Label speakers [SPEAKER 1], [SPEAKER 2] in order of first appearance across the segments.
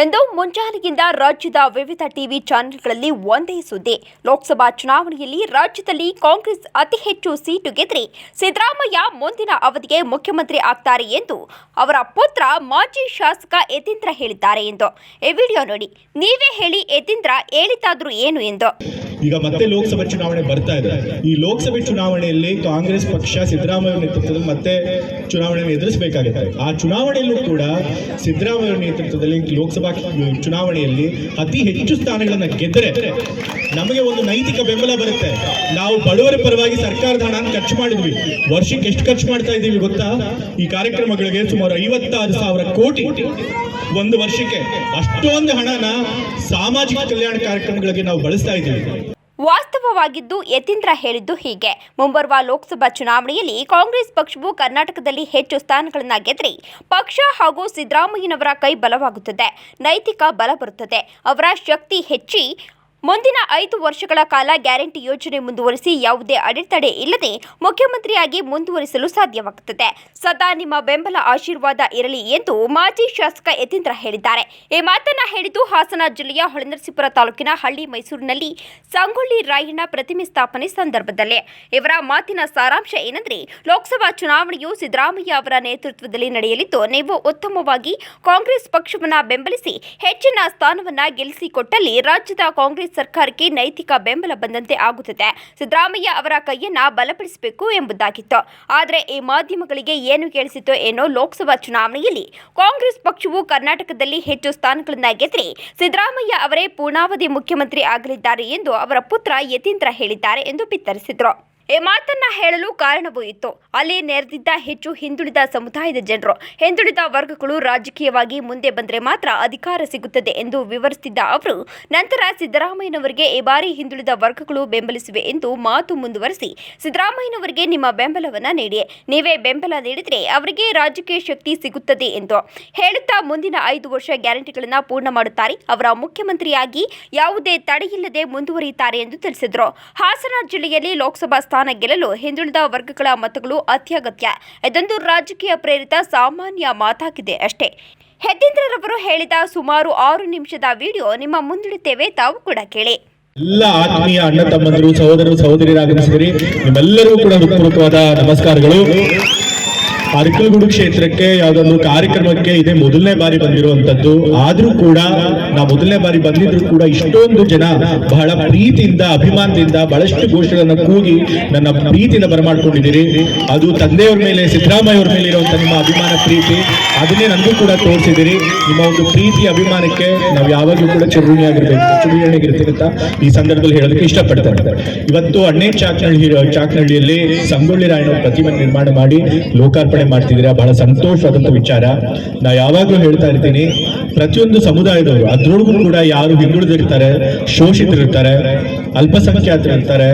[SPEAKER 1] ಎಂದು ಮುಂಜಾನೆಯಿಂದ ರಾಜ್ಯದ ವಿವಿಧ ಟಿವಿ ಚಾನೆಲ್ಗಳಲ್ಲಿ ಒಂದೇ ಸುದ್ದಿ. ಲೋಕಸಭಾ ಚುನಾವಣೆಯಲ್ಲಿ ರಾಜ್ಯದಲ್ಲಿ ಕಾಂಗ್ರೆಸ್ ಅತಿ ಹೆಚ್ಚು ಸೀಟು ಗೆದ್ರೆ ಸಿದ್ದರಾಮಯ್ಯ ಮುಂದಿನ ಅವಧಿಗೆ ಮುಖ್ಯಮಂತ್ರಿ ಆಗ್ತಾರೆ ಎಂದು ಅವರ ಪುತ್ರ ಮಾಜಿ ಶಾಸಕ ಯತೀಂದ್ರ ಹೇಳಿದ್ದಾರೆ ಎಂದು. ಈ ವಿಡಿಯೋ ನೋಡಿ, ನೀವೇ ಹೇಳಿ ಯತೀಂದ್ರ ಹೇಳಿತಾದ್ರೂ ಏನು ಎಂದು.
[SPEAKER 2] ಈಗ ಮತ್ತೆ ಲೋಕಸಭೆ ಚುನಾವಣೆ ಬರ್ತಾ ಇದೆ. ಈ ಲೋಕಸಭೆ ಚುನಾವಣೆಯಲ್ಲಿ ಕಾಂಗ್ರೆಸ್ ಪಕ್ಷ ಸಿದ್ದರಾಮಯ್ಯ ನೇತೃತ್ವದಲ್ಲಿ ಮತ್ತೆ ಚುನಾವಣೆಯನ್ನು ಎದುರಿಸಬೇಕಾಗುತ್ತೆ. ಆ ಚುನಾವಣೆಯಲ್ಲೂ ಕೂಡ ಸಿದ್ದರಾಮಯ್ಯ ನೇತೃತ್ವದಲ್ಲಿ ಲೋಕಸಭಾ ಚುನಾವಣೆಯಲ್ಲಿ ಅತಿ ಹೆಚ್ಚು ಸ್ಥಾನಗಳನ್ನು ಗೆದ್ದರೆ ನಮಗೆ ಒಂದು ನೈತಿಕ ಬೆಂಬಲ ಬರುತ್ತೆ. ನಾವು ಬಡವರ ಪರವಾಗಿ ಸರ್ಕಾರದ ಹಣ ಖರ್ಚು ಮಾಡಿದ್ವಿ. ವರ್ಷಕ್ಕೆ ಎಷ್ಟು ಖರ್ಚು ಮಾಡ್ತಾ ಇದ್ದೀವಿ ಗೊತ್ತಾ? ಈ ಕಾರ್ಯಕ್ರಮಗಳಿಗೆ ಸುಮಾರು ಐವತ್ತಾರು ಸಾವಿರ ಕೋಟಿ ಒಂದು ವರ್ಷಕ್ಕೆ ಅಷ್ಟೊಂದು ಹಣನ ಸಾಮಾಜಿಕ ಕಲ್ಯಾಣ ಕಾರ್ಯಕ್ರಮಗಳಿಗೆ ನಾವು ಬಳಸ್ತಾ ಇದ್ದೀವಿ.
[SPEAKER 1] ವಾಸ್ತವವಾಗಿದ್ದು ಯತೀಂದ್ರ ಹೇಳಿದ್ದು ಹೀಗೆ. ಮುಂಬರುವ ಲೋಕಸಭಾ ಚುನಾವಣೆಯಲ್ಲಿ ಕಾಂಗ್ರೆಸ್ ಪಕ್ಷವು ಕರ್ನಾಟಕದಲ್ಲಿ ಹೆಚ್ಚು ಸ್ಥಾನಗಳನ್ನು ಗೆದ್ರೆ, ಪಕ್ಷ ಹಾಗೂ ಸಿದ್ದರಾಮಯ್ಯನವರ ಕೈ ಬಲವಾಗುತ್ತದೆ. ನೈತಿಕ ಬಲ ಬರುತ್ತದೆ. ಅವರ ಶಕ್ತಿ ಹೆಚ್ಚಿ ಮುಂದಿನ ಐದು ವರ್ಷಗಳ ಕಾಲ ಗ್ಯಾರಂಟಿ ಯೋಜನೆ ಮುಂದುವರಿಸಿ ಯಾವುದೇ ಅಡೆತಡೆ ಇಲ್ಲದೆ ಮುಖ್ಯಮಂತ್ರಿಯಾಗಿ ಮುಂದುವರಿಸಲು ಸಾಧ್ಯವಾಗುತ್ತದೆ. ಸದಾ ನಿಮ್ಮ ಬೆಂಬಲ ಆಶೀರ್ವಾದ ಇರಲಿ ಎಂದು ಮಾಜಿ ಶಾಸಕ ಯತೀಂದ್ರ ಹೇಳಿದ್ದಾರೆ. ಈ ಮಾತನ್ನ ಹೇಳಿದ್ದು ಹಾಸನ ಜಿಲ್ಲೆಯ ಹೊಳೆನರಸೀಪುರ ತಾಲೂಕಿನ ಹಳ್ಳಿ ಮೈಸೂರಿನಲ್ಲಿ ಸಂಗೊಳ್ಳಿ ರಾಯಣ್ಣ ಪ್ರತಿಮೆ ಸ್ಥಾಪನೆ ಸಂದರ್ಭದಲ್ಲಿ. ಇವರ ಮಾತಿನ ಸಾರಾಂಶ ಏನೆಂದರೆ, ಲೋಕಸಭಾ ಚುನಾವಣೆಯು ಸಿದ್ದರಾಮಯ್ಯ ಅವರ ನೇತೃತ್ವದಲ್ಲಿ ನಡೆಯಲಿದ್ದು, ನೀವು ಉತ್ತಮವಾಗಿ ಕಾಂಗ್ರೆಸ್ ಪಕ್ಷವನ್ನ ಬೆಂಬಲಿಸಿ ಹೆಚ್ಚಿನ ಸ್ಥಾನವನ್ನ ಗೆಲ್ಲಿಸಿಕೊಟ್ಟಲ್ಲಿ ರಾಜ್ಯದ ಕಾಂಗ್ರೆಸ್ ಸರ್ಕಾರಕ್ಕೆ ನೈತಿಕ ಬೆಂಬಲ ಬಂದಂತೆ ಆಗುತ್ತದೆ. ಸಿದ್ದರಾಮಯ್ಯ ಅವರ ಕೈಯನ್ನ ಬಲಪಡಿಸಬೇಕು ಎಂಬುದಾಗಿತ್ತು. ಆದರೆ ಈ ಮಾಧ್ಯಮಗಳಿಗೆ ಏನು ಕೇಳಿಸಿತೋ ಏನೋ ಲೋಕಸಭಾ ಚುನಾವಣೆಯಲ್ಲಿ ಕಾಂಗ್ರೆಸ್ ಪಕ್ಷವು ಕರ್ನಾಟಕದಲ್ಲಿ ಹೆಚ್ಚು ಸ್ಥಾನಗಳನ್ನ ಗೆದ್ದರೆ ಸಿದ್ದರಾಮಯ್ಯ ಅವರೇ ಪೂರ್ಣಾವಧಿ ಮುಖ್ಯಮಂತ್ರಿ ಆಗಲಿದ್ದಾರೆ ಎಂದು ಅವರ ಪುತ್ರ ಯತೀಂದ್ರ ಹೇಳಿದ್ದಾರೆ ಎಂದು ಬಿತ್ತರಿಸಿದರು. ಈ ಮಾತನ್ನ ಹೇಳಲು ಕಾರಣವೂ ಇತ್ತು. ಅಲ್ಲಿ ನೆರೆದಿದ್ದ ಹೆಚ್ಚು ಹಿಂದುಳಿದ ಸಮುದಾಯದ ಜನರು, ಹಿಂದುಳಿದ ವರ್ಗಗಳು ರಾಜಕೀಯವಾಗಿ ಮುಂದೆ ಬಂದರೆ ಮಾತ್ರ ಅಧಿಕಾರ ಸಿಗುತ್ತದೆ ಎಂದು ವಿವರಿಸಿದ್ದ ಅವರು, ನಂತರ ಸಿದ್ದರಾಮಯ್ಯನವರಿಗೆ ಈ ಬಾರಿ ಹಿಂದುಳಿದ ವರ್ಗಗಳು ಬೆಂಬಲಿಸಿವೆ ಎಂದು ಮಾತು ಮುಂದುವರೆಸಿ, ಸಿದ್ದರಾಮಯ್ಯನವರಿಗೆ ನಿಮ್ಮ ಬೆಂಬಲವನ್ನ ನೀಡಿ. ನೀವೇ ಬೆಂಬಲ ನೀಡಿದರೆ ಅವರಿಗೆ ರಾಜಕೀಯ ಶಕ್ತಿ ಸಿಗುತ್ತದೆ ಎಂದು ಹೇಳುತ್ತಾ ಮುಂದಿನ ಐದು ವರ್ಷ ಗ್ಯಾರಂಟಿಗಳನ್ನು ಪೂರ್ಣ ಮಾಡುತ್ತಾರೆ. ಅವರ ಮುಖ್ಯಮಂತ್ರಿಯಾಗಿ ಯಾವುದೇ ತಡೆಯಿಲ್ಲದೆ ಮುಂದುವರಿಯುತ್ತಾರೆ ಎಂದು ತಿಳಿಸಿದರು. ಹಾಸನ ಜಿಲ್ಲೆಯಲ್ಲಿ ಲೋಕಸಭಾ ಸ್ಥಾನ ಗೆಲ್ಲಲು ಹಿಂದುಳಿದ ವರ್ಗಗಳ ಮತಗಳು ಅತ್ಯಗತ್ಯ. ಇದೊಂದು ರಾಜಕೀಯ ಪ್ರೇರಿತ ಸಾಮಾನ್ಯ ಮಾತಾಗಿದೆ ಅಷ್ಟೇ. ಹೆದ್ದೇಂದ್ರರವರು ಹೇಳಿದ ಸುಮಾರು ಆರು ನಿಮಿಷದ ವಿಡಿಯೋ ನಿಮ್ಮ ಮುಂದಿಡುತ್ತೇವೆ ತಾವು ಕೂಡ ಕೇಳಿ.
[SPEAKER 2] ಎಲ್ಲ ಆತ್ಮೀಯ ಅಣ್ಣ ತಮ್ಮಂದರು, ಸಹೋದರರು ಸಹೋದರಿಯರಾಗಮಿಸಿದಿರಿ ನಿಮ್ಮೆಲ್ಲರಿಗೂ ಕೂಡ ಹೃತ್ಪೂರ್ವಕವಾದ ನಮಸ್ಕಾರಗಳು. ಅರಕಲಗೂಡು ಕ್ಷೇತ್ರಕ್ಕೆ ಯಾವ್ದೊಂದು ಕಾರ್ಯಕ್ರಮಕ್ಕೆ ಇದೇ ಮೊದಲನೇ ಬಾರಿ ಬಂದಿರುವಂತದ್ದು ಆದ್ರೂ ಕೂಡ ನಾ ಮೊದಲನೇ ಬಾರಿ ಬಂದಿದ್ರು ಕೂಡ ಇಷ್ಟೊಂದು ಜನ ಬಹಳ ಪ್ರೀತಿಯಿಂದ, ಅಭಿಮಾನದಿಂದ ಬಹಳಷ್ಟು ಘೋಷಗಳನ್ನ ಕೂಗಿ ನನ್ನ ಪ್ರೀತಿಯಿಂದ ಬರಮಾಡ್ಕೊಂಡಿದ್ದೀರಿ. ಅದು ತಂದೆಯವ್ರ ಮೇಲೆ ಸಿದ್ದರಾಮಯ್ಯ ಅವ್ರ ಮೇಲೆ ಇರುವಂತ ನಿಮ್ಮ ಅಭಿಮಾನ ಪ್ರೀತಿ, ಅದನ್ನೇ ನನಗೂ ಕೂಡ ತೋರಿಸಿದಿರಿ ನಿಮ್ಮ ಒಂದು ಪ್ರೀತಿ ಅಭಿಮಾನಕ್ಕೆ ನಾವು ಯಾವಾಗಲೂ ಕೂಡ ಚುರುಣಿಯಾಗಿರ್ಬೇಕು ಚುರುಣಿಯಾಗಿರ್ತೀವಿ ಅಂತ ಈ ಸಂದರ್ಭದಲ್ಲಿ ಹೇಳೋದಕ್ಕೆ ಇಷ್ಟಪಡ್ತಾರೆ ಇವತ್ತು ಅಣ್ಣೆ ಚಾಕ್ನಹಳ್ಳಿ ಚಾಕ್ನಹಳ್ಳಿಯಲ್ಲಿ ಸಂಗೊಳ್ಳಿ ರಾಯಣ್ಣ ಪ್ರತಿಮೆ ನಿರ್ಮಾಣ ಮಾಡಿ ಲೋಕಾರ್ಪಣೆ ಮಾಡ್ತಿದ್ದೀರಾ? ಬಹಳ ಸಂತೋಷವಾದಂಥ ವಿಚಾರ. ನಾ ಯಾವಾಗಲೂ ಹೇಳ್ತಾ ಇರ್ತೀನಿ, ಪ್ರತಿಯೊಂದು ಸಮುದಾಯದವರು ಅದ್ರೊಳಗೂ ಕೂಡ ಯಾರು ಹಿಂದುಳಿದಿರ್ತಾರೆ, ಶೋಷಿತರಿರ್ತಾರೆ ಅಲ್ಪಸಂಖ್ಯಾತರಿರ್ತಾರೆ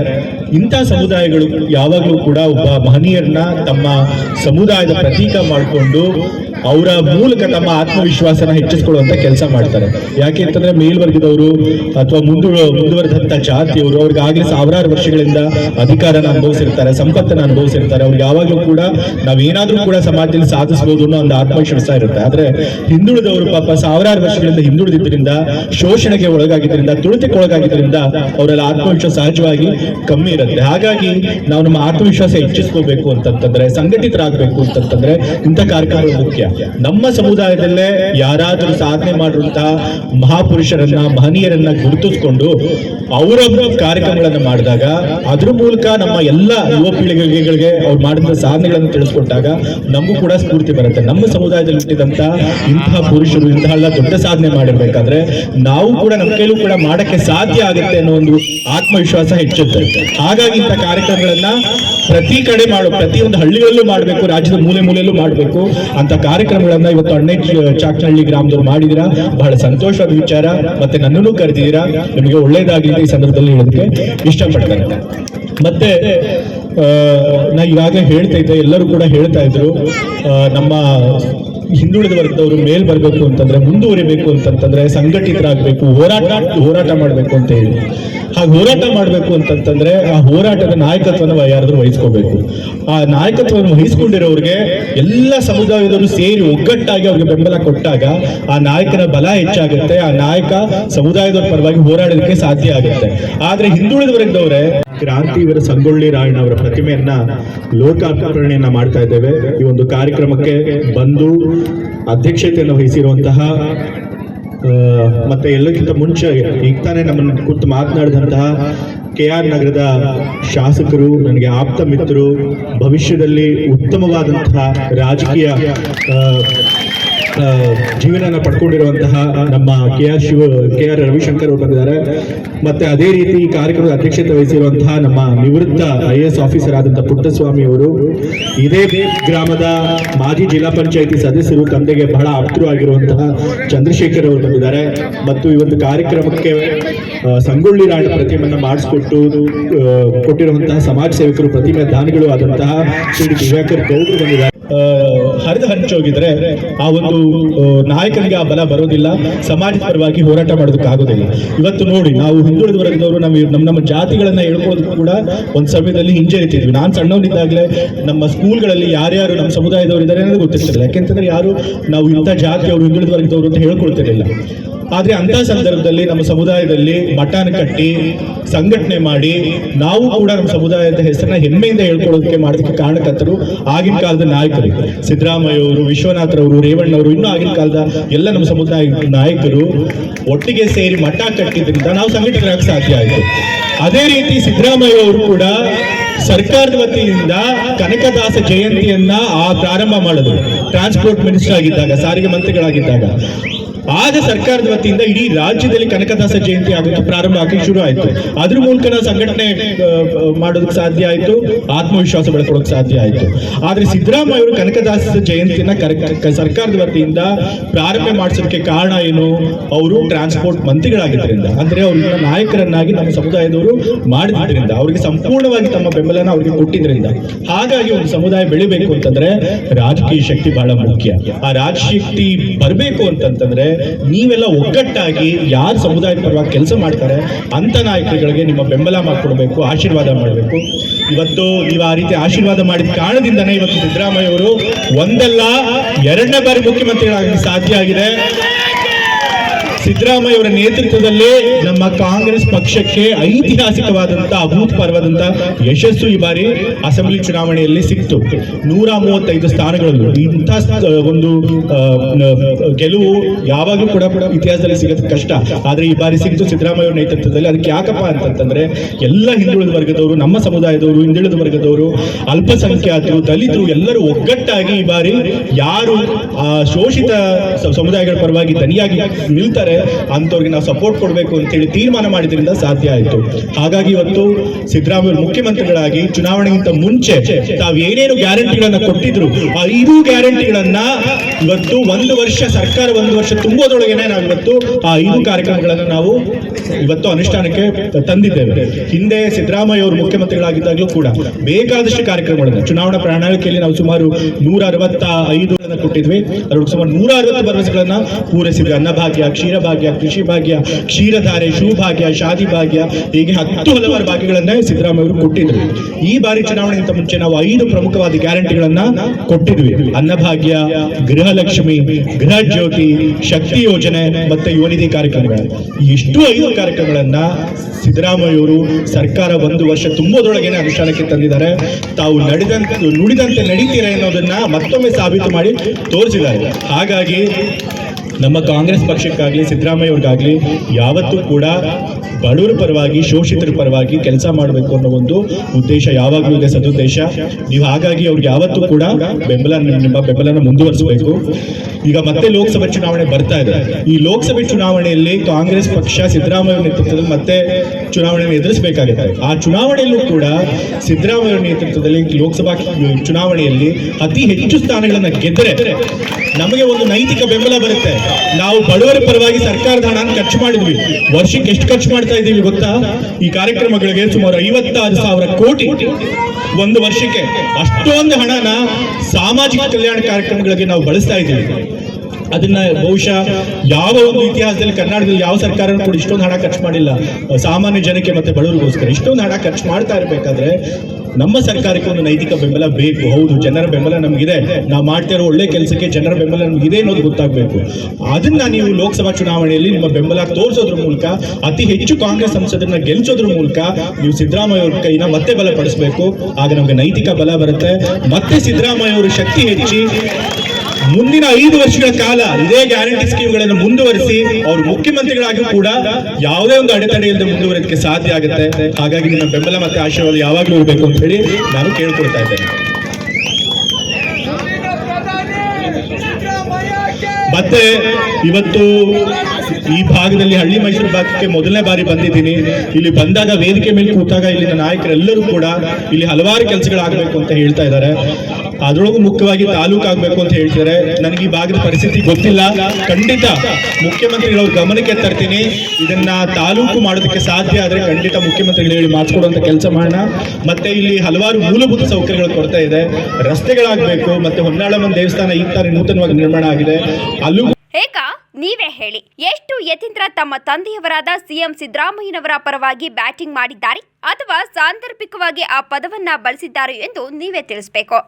[SPEAKER 2] ಇಂಥ ಸಮುದಾಯಗಳು ಯಾವಾಗಲೂ ಕೂಡ ಒಬ್ಬ ಮಹನೀಯರನ್ನ ತಮ್ಮ ಸಮುದಾಯದ ಪ್ರತೀಕ ಮಾಡಿಕೊಂಡು ಅವರ ಮೂಲಕ ತಮ್ಮ ಆತ್ಮವಿಶ್ವಾಸನ ಹೆಚ್ಚಿಸ್ಕೊಳ್ಳುವಂತ ಕೆಲಸ ಮಾಡ್ತಾರೆ. ಯಾಕೆ ಅಂತಂದ್ರೆ ಮೇಲ್ವರ್ಗದವರು ಅಥವಾ ಮುಂದು ಮುಂದುವರೆದಂತ ಜಾತಿಯವರು ಅವ್ರಿಗೆ ಆಗ್ಲೇ ಸಾವಿರಾರು ವರ್ಷಗಳಿಂದ ಅಧಿಕಾರನ ಅನುಭವಿಸಿರ್ತಾರೆ, ಸಂಪತ್ತನ್ನ ಅನುಭವಿಸಿರ್ತಾರೆ. ಅವ್ರಿಗೆ ಯಾವಾಗಲೂ ಕೂಡ ನಾವೇನಾದ್ರೂ ಕೂಡ ಸಮಾಜದಲ್ಲಿ ಸಾಧಿಸಬಹುದು ಅನ್ನೋ ಒಂದು ಆತ್ಮವಿಶ್ವಾಸ ಇರುತ್ತೆ. ಆದ್ರೆ ಹಿಂದುಳಿದವರು ಪಾಪ ಸಾವಿರಾರು ವರ್ಷಗಳಿಂದ ಹಿಂದುಳಿದಿದ್ದರಿಂದ, ಶೋಷಣೆಗೆ ಒಳಗಾಗಿದ್ದರಿಂದ ತುಳಿತಕ್ಕೆ ಒಳಗಾಗಿದ್ದರಿಂದ ಅವರೆಲ್ಲ ಆತ್ಮವಿಶ್ವಾಸ ಸಹಜವಾಗಿ ಕಮ್ಮಿ ಇರುತ್ತೆ. ಹಾಗಾಗಿ ನಾವು ನಮ್ಮ ಆತ್ಮವಿಶ್ವಾಸ ಹೆಚ್ಚಿಸ್ಕೋಬೇಕು ಅಂತಂತಂದ್ರೆ, ಸಂಘಟಿತರಾಗಬೇಕು ಅಂತಂತಂದ್ರೆ ಇಂಥ ಕಾರ್ಯಕ್ರಮಗಳು ಮುಖ್ಯ. ನಮ್ಮ ಸಮುದಾಯದಲ್ಲೇ ಯಾರಾದರೂ ಸಾಧನೆ ಮಾಡಿರುವಂತಹ ಮಹಾಪುರುಷರನ್ನ, ಮಹನೀಯರನ್ನ ಗುರುತಿಸ್ಕೊಂಡು ಅವರ ಕಾರ್ಯಕ್ರಮಗಳನ್ನು ಮಾಡಿದಾಗ ಅದ್ರ ಮೂಲಕ ನಮ್ಮ ಎಲ್ಲ ಯುವ ಪೀಳಿಗೆಗಳಿಗೆ ಅವ್ರು ಮಾಡಿದ ಸಾಧನೆಗಳನ್ನು ತಿಳಿಸ್ಕೊಟ್ಟಾಗ ನಮಗೂ ಕೂಡ ಸ್ಫೂರ್ತಿ ಬರುತ್ತೆ. ನಮ್ಮ ಸಮುದಾಯದಲ್ಲಿ ಹುಟ್ಟಿದಂತ ಇಂತಹ ಪುರುಷರು ಇಂತಹ ದೊಡ್ಡ ಸಾಧನೆ ಮಾಡಿರ್ಬೇಕಾದ್ರೆ ನಾವು ಕೂಡ ನಮ್ಮ ಕೈಲೂ ಕೂಡ ಮಾಡಕ್ಕೆ ಸಾಧ್ಯ ಆಗುತ್ತೆ ಅನ್ನೋ ಒಂದು ಆತ್ಮವಿಶ್ವಾಸ ಹೆಚ್ಚುತ್ತೆ. ಹಾಗಾಗಿ ಇಂಥ ಕಾರ್ಯಕ್ರಮಗಳನ್ನ ಪ್ರತಿ ಕಡೆ ಮಾಡೋ, ಪ್ರತಿಯೊಂದು ಹಳ್ಳಿಗಳಲ್ಲೂ ಮಾಡಬೇಕು, ರಾಜ್ಯದ ಮೂಲೆ ಮೂಲೆಯಲ್ಲೂ ಮಾಡಬೇಕು. ಅಂತ ಕಾರ್ಯಕ್ರಮಗಳನ್ನ ಇವತ್ತು ಅಣ್ಣೆ ಚಾಕ್ನಹಳ್ಳಿ ಗ್ರಾಮದವ್ರು ಮಾಡಿದಿರಾ? ಬಹಳ ಸಂತೋಷವಾದ ವಿಚಾರ, ಮತ್ತೆ ನನ್ನನ್ನು ಕರೆದಿದ್ದೀರಾ ನಿಮಗೆ ಒಳ್ಳೇದಾಗಲಿ ಈ ಸಂದರ್ಭದಲ್ಲಿ ಹೇಳೋದಕ್ಕೆ ಇಷ್ಟಪಡ್ತಾರೆ ಮತ್ತೆ ನಾ ಈಗಾಗಲೇ ಹೇಳ್ತಾ ಇದ್ದೆ, ಎಲ್ಲರೂ ಕೂಡ ಹೇಳ್ತಾ ಇದ್ರು ನಮ್ಮ ಹಿಂದುಳಿದ ವರ್ಗದವರು ಮೇಲ್ ಬರಬೇಕು ಅಂತಂದ್ರೆ, ಮುಂದುವರಿಬೇಕು ಅಂತಂತಂದ್ರೆ, ಸಂಘಟಿತರಾಗಬೇಕು, ಹೋರಾಟ ಹೋರಾಟ ಮಾಡಬೇಕು ಅಂತ ಹೇಳಿ. ಹಾಗೆ ಹೋರಾಟ ಮಾಡಬೇಕು ಅಂತಂತಂದ್ರೆ ಆ ಹೋರಾಟದ ನಾಯಕತ್ವನ ಯಾರಾದ್ರೂ ವಹಿಸ್ಕೋಬೇಕು. ಆ ನಾಯಕತ್ವವನ್ನು ವಹಿಸ್ಕೊಂಡಿರೋರಿಗೆ ಎಲ್ಲ ಸಮುದಾಯದವರು ಸೇರಿ ಒಗ್ಗಟ್ಟಾಗಿ ಅವ್ರಿಗೆ ಬೆಂಬಲ ಕೊಟ್ಟಾಗ ಆ ನಾಯಕನ ಬಲ ಹೆಚ್ಚಾಗುತ್ತೆ ಆ ನಾಯಕ ಸಮುದಾಯದವ್ರ ಪರವಾಗಿ ಹೋರಾಡೋದಕ್ಕೆ ಸಾಧ್ಯ ಆಗುತ್ತೆ. ಆದ್ರೆ ಹಿಂದುಳಿದ ವರ್ಗದವ್ರೆ ಕ್ರಾಂತಿವೀರ ಸಂಗೊಳ್ಳಿ ರಾಯಣ್ಣ ಅವರ ಪ್ರತಿಮೆಯನ್ನ ಲೋಕಾರ್ಪಣೆಯನ್ನ ಮಾಡ್ತಾ ಇದ್ದೇವೆ. ಈ ಒಂದು ಕಾರ್ಯಕ್ರಮಕ್ಕೆ ಬಂದು ಅಧ್ಯಕ್ಷತೆಯನ್ನು ವಹಿಸಿರುವಂತಹ ಆ, ಮತ್ತೆ ಎಲ್ಲಕ್ಕಿಂತ ಮುಂಚೆ ಈಗ ತಾನೇ ನಮ್ಮನ್ನು ಕುರಿತು ಮಾತನಾಡಿದಂತಹ ಕೆ ಆರ್ ನಗರದ ಶಾಸಕರು, ನನಗೆ ಆಪ್ತ ಮಿತ್ರರು, ಭವಿಷ್ಯದಲ್ಲಿ ಉತ್ತಮವಾದಂತಹ ರಾಜಕೀಯ ಜೀವನನ ಪಡ್ಕೊಂಡಿರುವಂತಹ ನಮ್ಮ K R Shiva, K R Ravishankar ಅವರು ಬಂದಿದ್ದಾರೆ. ಮತ್ತೆ ಅದೇ ರೀತಿ ಈ ಕಾರ್ಯಕ್ರಮದ ಅಧ್ಯಕ್ಷತೆ ವಹಿಸಿರುವಂತಹ ನಮ್ಮ ನಿವೃತ್ತ ಐ ಎಸ್ ಆಫೀಸರ್ ಆದಂತಹ ಪುಟ್ಟಸ್ವಾಮಿ ಅವರು, ಇದೇ ಗ್ರಾಮದ ಮಾಜಿ ಜಿಲ್ಲಾ ಪಂಚಾಯಿತಿ ಸದಸ್ಯರು, ತಂದೆಗೆ ಬಹಳ ಆಪ್ತರು ಆಗಿರುವಂತಹ ಚಂದ್ರಶೇಖರ್ ಅವರು ಬಂದಿದ್ದಾರೆ. ಮತ್ತು ಈ ಒಂದು ಕಾರ್ಯಕ್ರಮಕ್ಕೆ ಸಂಗೊಳ್ಳಿ ರಾಣ ಪ್ರತಿಮೆಯನ್ನು ಮಾಡಿಸ್ಕೊಟ್ಟು ಕೊಟ್ಟಿರುವಂತಹ ಸಮಾಜ ಸೇವಕರು ಪ್ರತಿಮೆ ದಾನಿಗಳು ಆದಂತಹ ಶ್ರೀ ದಿವ್ಯಾಕರ್ ಗೌಡರು ಬಂದಿದ್ದಾರೆ. ಹರಿದು ಹಂಚೋಗಿದ್ರೆ ಆ ಒಂದು ನಾಯಕನಿಗೆ ಆ ಬಲ ಬರೋದಿಲ್ಲ. ಸಮಾಜದ ಪರವಾಗಿ ಹೋರಾಟ ಮಾಡೋದಕ್ಕಾಗೋದಿಲ್ಲ. ಇವತ್ತು ನೋಡಿ, ನಾವು ಹಿಂದುಳಿದ ವರ್ಗದವರು ನಾವು ನಮ್ಮ ನಮ್ಮ ಜಾತಿಗಳನ್ನ ಹೇಳ್ಕೊಳ್ಳೋದಕ್ಕೂ ಕೂಡ ಒಂದು ಸಮಯದಲ್ಲಿ ಹಿಂಜರಿತಿದ್ವಿ ನಾನು ಸಣ್ಣವನಿದ್ದಾಗಲೇ ನಮ್ಮ ಸ್ಕೂಲ್ಗಳಲ್ಲಿ ಯಾರ್ಯಾರು ನಮ್ಮ ಸಮುದಾಯದವರು ಇದ್ದಾರೆ ಅನ್ನೋದು ಗೊತ್ತಿರ್ತಿಲ್ಲ ಯಾಕೆಂತಂದ್ರೆ ಯಾರು, ನಾವು ಇಂಥ ಜಾತಿಯವರು, ಹಿಂದುಳಿದ ವರ್ಗದವರು ಅಂತ ಹೇಳ್ಕೊಳ್ತಿರ್ಲಿಲ್ಲ. ಆದ್ರೆ ಅಂತ ಸಂದರ್ಭದಲ್ಲಿ ನಮ್ಮ ಸಮುದಾಯದಲ್ಲಿ ಮಠನ ಕಟ್ಟಿ ಸಂಘಟನೆ ಮಾಡಿ ನಾವು ಕೂಡ ನಮ್ಮ ಸಮುದಾಯದ ಹೆಸರನ್ನ ಹೆಮ್ಮೆಯಿಂದ ಹೇಳ್ಕೊಳ್ಳೋದಕ್ಕೆ ಮಾಡೋದಕ್ಕೆ ಕಾರಣಕರ್ತರು ಆಗಿನ ಕಾಲದ ನಾಯಕರು. ಸಿದ್ದರಾಮಯ್ಯ ಅವರು ವಿಶ್ವನಾಥರವರು ರೇವಣ್ಣವರು ಇನ್ನೂ ಆಗಿನ ಕಾಲದ ಎಲ್ಲ ನಮ್ಮ ಸಮುದಾಯ ನಾಯಕರು ಒಟ್ಟಿಗೆ ಸೇರಿ ಮಠ ಕಟ್ಟಿದ್ರಿಂದ ನಾವು ಸಂಘಟನೆಯಾಗಕ್ಕೆ ಸಾಧ್ಯ ಆಯಿತು. ಅದೇ ರೀತಿ ಸಿದ್ದರಾಮಯ್ಯ ಅವರು ಕೂಡ ಸರ್ಕಾರದ ವತಿಯಿಂದ ಕನಕದಾಸ ಜಯಂತಿಯನ್ನ ಆ ಪ್ರಾರಂಭ ಮಾಡಿದ್ರು. ಟ್ರಾನ್ಸ್ಪೋರ್ಟ್ ಮಿನಿಸ್ಟರ್ ಆಗಿದ್ದಾಗ, ಸಾರಿಗೆ ಮಂತ್ರಿಗಳಾಗಿದ್ದಾಗ. ಆಗ ಸರ್ಕಾರದ ವತಿಯಿಂದ ಇಡೀ ರಾಜ್ಯದಲ್ಲಿ ಕನಕದಾಸ ಜಯಂತಿ ಆಗುತ್ತೆ ಪ್ರಾರಂಭ ಆಗಕ್ಕೆ ಶುರು ಆಯ್ತು. ಅದ್ರ ಮೂಲಕ ಸಂಘಟನೆ ಮಾಡೋದಕ್ಕೆ ಸಾಧ್ಯ ಆಯ್ತು. ಆತ್ಮವಿಶ್ವಾಸ ಬೆಳ್ಕೊಳ್ಳೋಕೆ ಸಾಧ್ಯ ಆಯ್ತು. ಆದ್ರೆ ಸಿದ್ದರಾಮಯ್ಯ ಅವರು ಕನಕದಾಸ ಜಯಂತಿನ ಸರ್ಕಾರದ ವತಿಯಿಂದ ಪ್ರಾರಂಭ ಮಾಡಿಸೋದಕ್ಕೆ ಕಾರಣ ಏನು? ಅವರು ಟ್ರಾನ್ಸ್ಪೋರ್ಟ್ ಮಂತ್ರಿಗಳಾಗಿದ್ದರಿಂದ. ಅಂದ್ರೆ ಅವರು ನಾಯಕರನ್ನಾಗಿ ನಮ್ಮ ಸಮುದಾಯದವರು ಮಾಡಿದ್ರಿಂದ ಅವರಿಗೆ ಸಂಪೂರ್ಣವಾಗಿ ತಮ್ಮ ಬೆಂಬಲನ ಅವರಿಗೆ ಕೊಟ್ಟಿದ್ರಿಂದ. ಹಾಗಾಗಿ ಒಂದು ಸಮುದಾಯ ಬೆಳಿಬೇಕು ಅಂತಂದ್ರೆ ರಾಜಕೀಯ ಶಕ್ತಿ ಬಹಳ ಮುಖ್ಯ. ಆ ರಾಜಶಕ್ತಿ ಬರಬೇಕು ಅಂತಂತಂದ್ರೆ ನೀವೆಲ್ಲ ಒಗ್ಗಟ್ಟಾಗಿ ಯಾರು ಸಮುದಾಯದ ಪರವಾಗಿ ಕೆಲಸ ಮಾಡ್ತಾರೆ ಅಂಥ ನಾಯಕರುಗಳಿಗೆ ನಿಮ್ಮ ಬೆಂಬಲ ಮಾಡಿಕೊಡ್ಬೇಕು, ಆಶೀರ್ವಾದ ಮಾಡಬೇಕು. ಇವತ್ತು ನೀವು ಆ ರೀತಿ ಆಶೀರ್ವಾದ ಮಾಡಿದ ಕಾರಣದಿಂದನೇ ಇವತ್ತು ಸಿದ್ದರಾಮಯ್ಯ ಅವರು ಒಂದಲ್ಲ, ಎರಡನೇ ಬಾರಿ ಮುಖ್ಯಮಂತ್ರಿಗಳಾಗಿ ಸಾಧ್ಯ ಆಗಿದೆ. ಸಿದ್ದರಾಮಯ್ಯ ಅವರ ನೇತೃತ್ವದಲ್ಲಿ ನಮ್ಮ ಕಾಂಗ್ರೆಸ್ ಪಕ್ಷಕ್ಕೆ ಐತಿಹಾಸಿಕವಾದಂತಹ ಅಭೂತಪೂರ್ವವಾದಂತಹ ಯಶಸ್ಸು ಈ ಬಾರಿ ಅಸೆಂಬ್ಲಿ ಚುನಾವಣೆಯಲ್ಲಿ ಸಿಕ್ತು. ನೂರ ಮೂವತ್ತೈದು ಸ್ಥಾನಗಳಲ್ಲೂ ಇಂಥ ಒಂದು ಗೆಲುವು ಯಾವಾಗಲೂ ಕೂಡ ಇತಿಹಾಸದಲ್ಲಿ ಸಿಗೋದು ಕಷ್ಟ. ಆದ್ರೆ ಈ ಬಾರಿ ಸಿಕ್ತು ಸಿದ್ದರಾಮಯ್ಯ ಅವರ ನೇತೃತ್ವದಲ್ಲಿ. ಅದಕ್ಕೆ ಯಾಕಪ್ಪ ಅಂತಂತಂದ್ರೆ ಎಲ್ಲ ಹಿಂದುಳಿದ ವರ್ಗದವರು, ನಮ್ಮ ಸಮುದಾಯದವರು, ಹಿಂದುಳಿದ ವರ್ಗದವರು, ಅಲ್ಪಸಂಖ್ಯಾತರು, ದಲಿತರು ಎಲ್ಲರೂ ಒಗ್ಗಟ್ಟಾಗಿ ಈ ಬಾರಿ ಯಾರು ಶೋಷಿತ ಸಮುದಾಯಗಳ ಪರವಾಗಿ ದನಿಯಾಗಿ ನಿಲ್ತಾರೆ ಅಂತವ್ರಿಗೆ ನಾವು ಸಪೋರ್ಟ್ ಕೊಡಬೇಕು ಅಂತೇಳಿ ತೀರ್ಮಾನ ಮಾಡಿದ್ರಿಂದ ಸಾಧ್ಯ ಆಯಿತು. ಹಾಗಾಗಿ ಇವತ್ತು ಸಿದ್ದರಾಮಯ್ಯ ಮುಖ್ಯಮಂತ್ರಿಗಳಾಗಿ ಚುನಾವಣೆಗಿಂತ ಮುಂಚೆ ತಾವು ಏನೇನು ಗ್ಯಾರಂಟಿಗಳನ್ನ ಕೊಟ್ಟಿದ್ರು, ಆ ಐದು ಗ್ಯಾರಂಟಿಗಳನ್ನ ಇವತ್ತು ಒಂದು ವರ್ಷ ಸರ್ಕಾರ ಒಂದು ವರ್ಷ ತುಂಬೋದೊಳಗೇನೆ ನಾವು ಇವತ್ತು ಆ ಐದು ಕಾರ್ಯಕ್ರಮಗಳನ್ನ ನಾವು ಇವತ್ತು ಅನುಷ್ಠಾನಕ್ಕೆ ತಂದಿದ್ದೇವೆ. ಹಿಂದೆ ಸಿದ್ದರಾಮಯ್ಯ ಅವರು ಮುಖ್ಯಮಂತ್ರಿಗಳಾಗಿದ್ದಾಗಲೂ ಕೂಡ ಬೇಕಾದಷ್ಟು ಕಾರ್ಯಕ್ರಮಗಳನ್ನು ಚುನಾವಣಾ ಪ್ರಣಾಳಿಕೆಯಲ್ಲಿ ನಾವು ಸುಮಾರು ನೂರ ಅರವತ್ತ ಐದು ಕೊಟ್ಟಿದ್ವಿ. ಅದ್ರೊಳಗೆ ಸುಮಾರು ನೂರ ಅರವತ್ತು ಭರವಸೆಗಳನ್ನ ಪೂರೈಸಿದ್ವಿ. ಅನ್ನಭಾಗ್ಯ ಕ್ಷೀರಭಾಗ್ಯ ಕೃಷಿ ಭಾಗ್ಯ ಕ್ಷೀರಧಾರೆ ಶಿವಭಾಗ್ಯ ಶಾದಿ ಭಾಗ್ಯ, ಹೀಗೆ ಹತ್ತು ಹಲವಾರು ಭಾಗ್ಯಗಳನ್ನ ಸಿದ್ದರಾಮಯ್ಯ ಅವರು ಕೊಟ್ಟಿದ್ರು. ಈ ಬಾರಿ ಚುನಾವಣೆಗಿಂತ ಮುಂಚೆ ನಾವು ಐದು ಪ್ರಮುಖವಾದ ಗ್ಯಾರಂಟಿಗಳನ್ನ ಕೊಟ್ಟಿದ್ವಿ. ಅನ್ನಭಾಗ್ಯ, ಗೃಹಲಕ್ಷ್ಮಿ ಗೃಹ ಜ್ಯೋತಿ ಶಕ್ತಿ ಯೋಜನೆ ಮತ್ತೆ ಯುವನಿಧಿ ಕಾರ್ಯಕ್ರಮಗಳು. ಇಷ್ಟು ಐದು ಕಾರ್ಯಕ್ರಮಗಳನ್ನ ಸಿದ್ದರಾಮಯ್ಯ ಅವರು ಸರ್ಕಾರ ಒಂದು ವರ್ಷ ತುಂಬೋದ್ರೊಳಗೇನೆ ಅನುಷ್ಠಾನಕ್ಕೆ ತಂದಿದ್ದಾರೆ. ತಾವು ನಡೆದಂತೆ ನುಡಿದಂತೆ ನಡೀತೀರ ಅನ್ನೋದನ್ನ ಮತ್ತೊಮ್ಮೆ ಸಾಬೀತು ಮಾಡಿ ತೋರಿಸಿದ್ದಾರೆ. ಹಾಗಾಗಿ ನಮ್ಮ ಕಾಂಗ್ರೆಸ್ ಪಕ್ಷಕ್ಕಾಗಲಿ ಸಿದ್ದರಾಮಯ್ಯ ಅವ್ರಿಗಾಗಲಿ ಯಾವತ್ತೂ ಕೂಡ ಬಡವರ ಪರವಾಗಿ, ಶೋಷಿತರ ಪರವಾಗಿ ಕೆಲಸ ಮಾಡಬೇಕು ಅನ್ನೋ ಒಂದು ಉದ್ದೇಶ ಯಾವಾಗಲೂ ಇದೆ ಸದುದ್ದೇಶ. ನೀವು ಹಾಗಾಗಿ ಅವ್ರಿಗೆ ಯಾವತ್ತೂ ಕೂಡ ಬೆಂಬಲ, ನಿಮ್ಮ ಬೆಂಬಲನ ಮುಂದುವರಿಸಬೇಕು. ಈಗ ಮತ್ತೆ ಲೋಕಸಭೆ ಚುನಾವಣೆ ಬರ್ತಾ ಇದೆ. ಈ ಲೋಕಸಭೆ ಚುನಾವಣೆಯಲ್ಲಿ ಕಾಂಗ್ರೆಸ್ ಪಕ್ಷ ಸಿದ್ದರಾಮಯ್ಯ ನೇತೃತ್ವದಲ್ಲಿ ಮತ್ತೆ ಚುನಾವಣೆಯನ್ನು ಎದುರಿಸಬೇಕಾಗಿದೆ. ಆ ಚುನಾವಣೆಯಲ್ಲೂ ಕೂಡ ಸಿದ್ದರಾಮಯ್ಯ ನೇತೃತ್ವದಲ್ಲಿ ಲೋಕಸಭಾ ಚುನಾವಣೆಯಲ್ಲಿ ಅತಿ ಹೆಚ್ಚು ಸ್ಥಾನಗಳನ್ನು ಗೆದ್ದರೆ ನಮಗೆ ಒಂದು ನೈತಿಕ ಬೆಂಬಲ ಬರುತ್ತೆ. ನಾವು ಬಡವರ ಪರವಾಗಿ ಸರ್ಕಾರದ ಹಣ ಖರ್ಚು ಮಾಡಿದ್ವಿ. ವರ್ಷಕ್ಕೆ ಎಷ್ಟು ಖರ್ಚು ಮಾಡ್ತಾ ಇದ್ದೀವಿ ಗೊತ್ತಾ? ಈ ಕಾರ್ಯಕ್ರಮಗಳಿಗೆ ಸುಮಾರು ಐವತ್ತಾರು ಸಾವಿರ ಕೋಟಿ ಒಂದು ವರ್ಷಕ್ಕೆ ಅಷ್ಟೊಂದು ಹಣನ ಸಾಮಾಜಿಕ ಕಲ್ಯಾಣ ಕಾರ್ಯಕ್ರಮಗಳಿಗೆ ನಾವು ಬಳಸ್ತಾ ಇದ್ದೀವಿ. ಅದನ್ನ ಬಹುಶಃ ಯಾವ ಒಂದು ಇತಿಹಾಸದಲ್ಲಿ ಕರ್ನಾಟಕದಲ್ಲಿ ಯಾವ ಸರ್ಕಾರ ಕೂಡ ಇಷ್ಟೊಂದು ಹಣ ಖರ್ಚು ಮಾಡಿಲ್ಲ. ಸಾಮಾನ್ಯ ಜನಕ್ಕೆ ಮತ್ತೆ ಬಡವರಿಗೋಸ್ಕರ ಇಷ್ಟೊಂದು ಹಣ ಖರ್ಚು ಮಾಡ್ತಾ ಇರಬೇಕಾದ್ರೆ ನಮ್ಮ ಸರ್ಕಾರಕ್ಕೆ ಒಂದು ನೈತಿಕ ಬೆಂಬಲ ಬೇಕು. ಹೌದು, ಜನರ ಬೆಂಬಲ ನಮಗಿದೆ. ನಾವು ಮಾಡ್ತಾ ಇರೋ ಒಳ್ಳೆ ಕೆಲಸಕ್ಕೆ ಜನರ ಬೆಂಬಲ ನಮಗಿದೆ ಅನ್ನೋದು ಗೊತ್ತಾಗಬೇಕು. ಅದನ್ನ ನೀವು ಲೋಕಸಭಾ ಚುನಾವಣೆಯಲ್ಲಿ ನಿಮ್ಮ ಬೆಂಬಲ ತೋರಿಸೋದ್ರ ಮೂಲಕ, ಅತಿ ಹೆಚ್ಚು ಕಾಂಗ್ರೆಸ್ ಸಂಸದರನ್ನ ಗೆಲ್ಲಿಸೋದ್ರ ಮೂಲಕ ನೀವು ಸಿದ್ದರಾಮಯ್ಯ ಅವ್ರ ಕೈನ ಮತ್ತೆ ಬಲಪಡಿಸಬೇಕು. ಆಗ ನಮಗೆ ನೈತಿಕ ಬಲ ಬರುತ್ತೆ. ಮತ್ತೆ ಸಿದ್ದರಾಮಯ್ಯ ಅವರು ಶಕ್ತಿ ಹೆಚ್ಚಿ ಮುಂದಿನ ಐದು ವರ್ಷಗಳ ಕಾಲ ಇದೇ ಗ್ಯಾರಂಟಿ ಸ್ಕೀಮ್ಗಳನ್ನು ಮುಂದುವರಿಸಿ ಅವರು ಮುಖ್ಯಮಂತ್ರಿಗಳಾಗಿ ಕೂಡ ಯಾವುದೇ ಒಂದು ಅಡೆತಡೆ ಇಲ್ಲದೆ ಮುಂದುವರಿಯೋದಕ್ಕೆ ಸಾಧ್ಯ ಆಗುತ್ತೆ. ಹಾಗಾಗಿ ನಿಮ್ಮ ಬೆಂಬಲ ಮತ್ತೆ ಆಶೀರ್ವಾದ ಯಾವಾಗಲೂ ಇರಬೇಕು ಅಂತ ಹೇಳಿ ನಾನು ಕೇಳ್ಕೊಳ್ತಾ ಇದ್ದೇನೆ. ಮತ್ತೆ ಇವತ್ತು ಈ ಭಾಗದಲ್ಲಿ ಹಳ್ಳಿ ಮೈಸೂರು ಭಾಗಕ್ಕೆ ಮೊದಲನೇ ಬಾರಿ ಬಂದಿದ್ದೀನಿ. ಇಲ್ಲಿ ಬಂದಾಗ ವೇದಿಕೆ ಮೇಲೆ ಕೂತಾಗ ಇಲ್ಲಿನ ನಾಯಕರೆಲ್ಲರೂ ಕೂಡ ಇಲ್ಲಿ ಹಲವಾರು ಕೆಲಸಗಳಾಗಬೇಕು ಅಂತ ಹೇಳ್ತಾ ಇದ್ದಾರೆ. ಅದರೊಳಗೂ ಮುಖ್ಯವಾಗಿ ತಾಲೂಕು ಆಗಬೇಕು ಅಂತ ಹೇಳ್ತಾರೆ ನನಗೆ ಈ ಭಾಗದ ಪರಿಸ್ಥಿತಿ ಗೊತ್ತಿಲ್ಲ. ಖಂಡಿತ ಮುಖ್ಯಮಂತ್ರಿಗಳ ಗಮನಕ್ಕೆ ತರ್ತೀನಿ. ಇದನ್ನ ತಾಲೂಕು ಮಾಡೋದಕ್ಕೆ ಸಾಧ್ಯ ಆದ್ರೆ ಖಂಡಿತ ಮುಖ್ಯಮಂತ್ರಿಗಳು ಹೇಳಿ ಮಾಡಿಸ್ಕೊಡುವಂತ ಕೆಲಸ ಮಾಡೋಣ. ಮತ್ತೆ ಇಲ್ಲಿ ಹಲವಾರು ಮೂಲಭೂತ ಸೌಕರ್ಯಗಳು ಕೊಡ್ತಾ ಇದೆ. ರಸ್ತೆಗಳಾಗಬೇಕು, ಮತ್ತೆ ಹೊನ್ನಾಳಮ್ಮನ ದೇವಸ್ಥಾನ ಈ ತರ ನೂತನವಾಗಿ ನಿರ್ಮಾಣ ಆಗಿದೆ. ಅಲ್ಲೂ
[SPEAKER 1] ನೀವೇ ಹೇಳಿ, ಎಷ್ಟು ಯತೀಂದ್ರ ತಮ್ಮ ತಂದೆಯವರಾದ ಸಿಎಂ ಸಿದ್ದರಾಮಯ್ಯನವರ ಪರವಾಗಿ ಬ್ಯಾಟಿಂಗ್ ಮಾಡಿದ್ದಾರೆ ಅಥವಾ ಸಾಂದರ್ಭಿಕವಾಗಿ ಆ ಪದವನ್ನ ಬಳಸಿದ್ದಾರೆ ಎಂದು ನೀವೇ ತಿಳಿಸಬೇಕು?